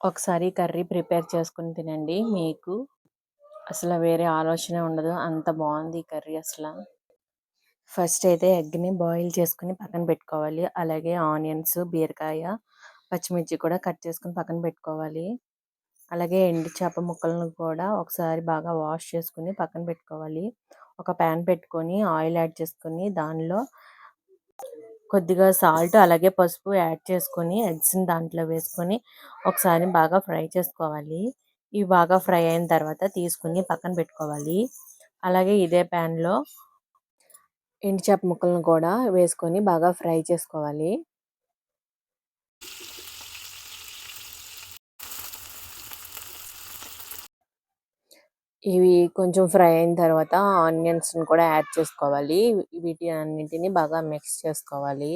ఒకసారి curry prepare చేసుకుని తినండి. మీకు అసలు వేరే ఆలోచనే ఉండదు. అంత బాగుంది ఈ కర్రీ అసలు. ఫస్ట్ అయితే ఎగ్ని బాయిల్ చేసుకుని పక్కన పెట్టుకోవాలి. అలాగే ఆనియన్స్ బీరకాయ పచ్చిమిర్చి కూడా కట్ చేసుకుని పక్కన పెట్టుకోవాలి. అలాగే ఎండు చేప ముక్కలను కూడా ఒకసారి బాగా వాష్ చేసుకుని పక్కన పెట్టుకోవాలి. ఒక ప్యాన్ పెట్టుకొని ఆయిల్ యాడ్ చేసుకొని దానిలో కొద్దిగా సాల్ట్ అలాగే పసుపు యాడ్ చేసుకొని ఎగ్స్ని దాంట్లో వేసుకొని ఒకసారి బాగా ఫ్రై చేసుకోవాలి. ఇవి బాగా ఫ్రై అయిన తర్వాత తీసుకుని పక్కన పెట్టుకోవాలి. అలాగే ఇదే ప్యాన్లో ఎండు చేప ముక్కలను కూడా వేసుకొని బాగా ఫ్రై చేసుకోవాలి. ఇవి కొంచెం ఫ్రై అయిన తర్వాత ఆనియన్స్ని కూడా యాడ్ చేసుకోవాలి. వీటి అన్నింటినీ బాగా మిక్స్ చేసుకోవాలి.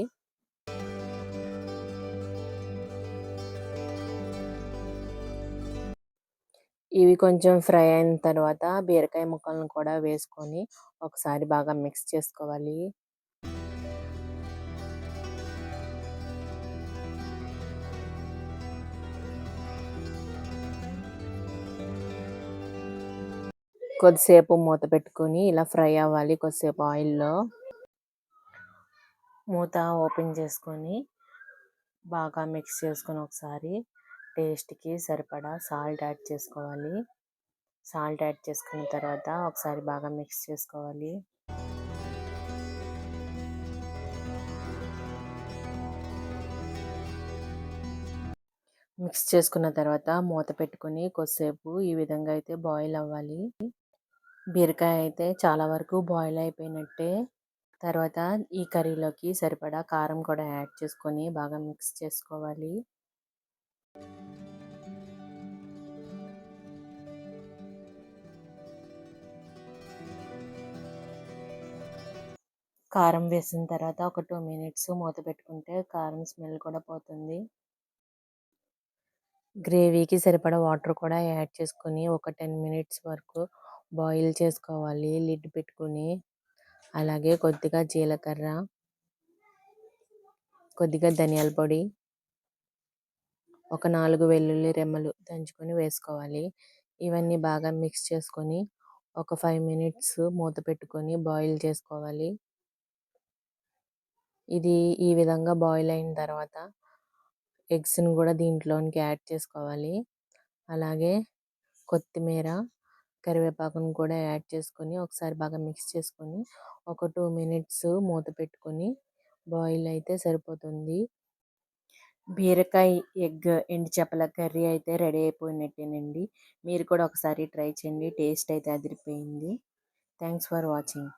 ఇవి కొంచెం ఫ్రై అయిన తర్వాత బీరకాయ ముక్కలను కూడా వేసుకొని ఒకసారి బాగా మిక్స్ చేసుకోవాలి. కొద్దిసేపు మూత పెట్టుకొని ఇలా ఫ్రై అవ్వాలి కొద్దిసేపు ఆయిల్లో. మూత ఓపెన్ చేసుకొని బాగా మిక్స్ చేసుకొని ఒకసారి టేస్ట్కి సరిపడా సాల్ట్ యాడ్ చేసుకోవాలి. సాల్ట్ యాడ్ చేసుకున్న తర్వాత ఒకసారి బాగా మిక్స్ చేసుకోవాలి. మిక్స్ చేసుకున్న తర్వాత మూత పెట్టుకుని కొద్దిసేపు ఈ విధంగా అయితే బాయిల్ అవ్వాలి. బీరకాయ అయితే చాలా వరకు బాయిల్ అయిపోయినట్టే. తర్వాత ఈ కర్రీలోకి సరిపడా కారం కూడా యాడ్ చేసుకొని బాగా మిక్స్ చేసుకోవాలి. కారం వేసిన తర్వాత ఒక టూ మినిట్స్ మూత పెట్టుకుంటే కారం స్మెల్ కూడా పోతుంది. గ్రేవీకి సరిపడా వాటర్ కూడా యాడ్ చేసుకొని ఒక టెన్ మినిట్స్ వరకు బాయిల్ చేసుకోవాలి లిడ్ పెట్టుకుని. అలాగే కొద్దిగా జీలకర్ర కొద్దిగా ధనియాల పొడి ఒక నాలుగు వెల్లుల్లి రెమ్మలు దంచుకొని వేసుకోవాలి. ఇవన్నీ బాగా మిక్స్ చేసుకొని ఒక ఫైవ్ మినిట్స్ మూత పెట్టుకొని బాయిల్ చేసుకోవాలి. ఇది ఈ విధంగా బాయిల్ అయిన తర్వాత ఎగ్స్ని కూడా దీంట్లోనికి యాడ్ చేసుకోవాలి. అలాగే కొత్తిమీర కరివేపాకును కూడా యాడ్ చేసుకొని ఒకసారి బాగా మిక్స్ చేసుకొని ఒక టూ మినిట్స్ మూత పెట్టుకొని బాయిల్ అయితే సరిపోతుంది. బీరకాయ ఎగ్ ఎండు చేపల కర్రీ అయితే రెడీ అయిపోయినట్టేనండి. మీరు కూడా ఒకసారి ట్రై చేయండి. టేస్ట్ అయితే అదిరిపోయింది. Thanks for watching.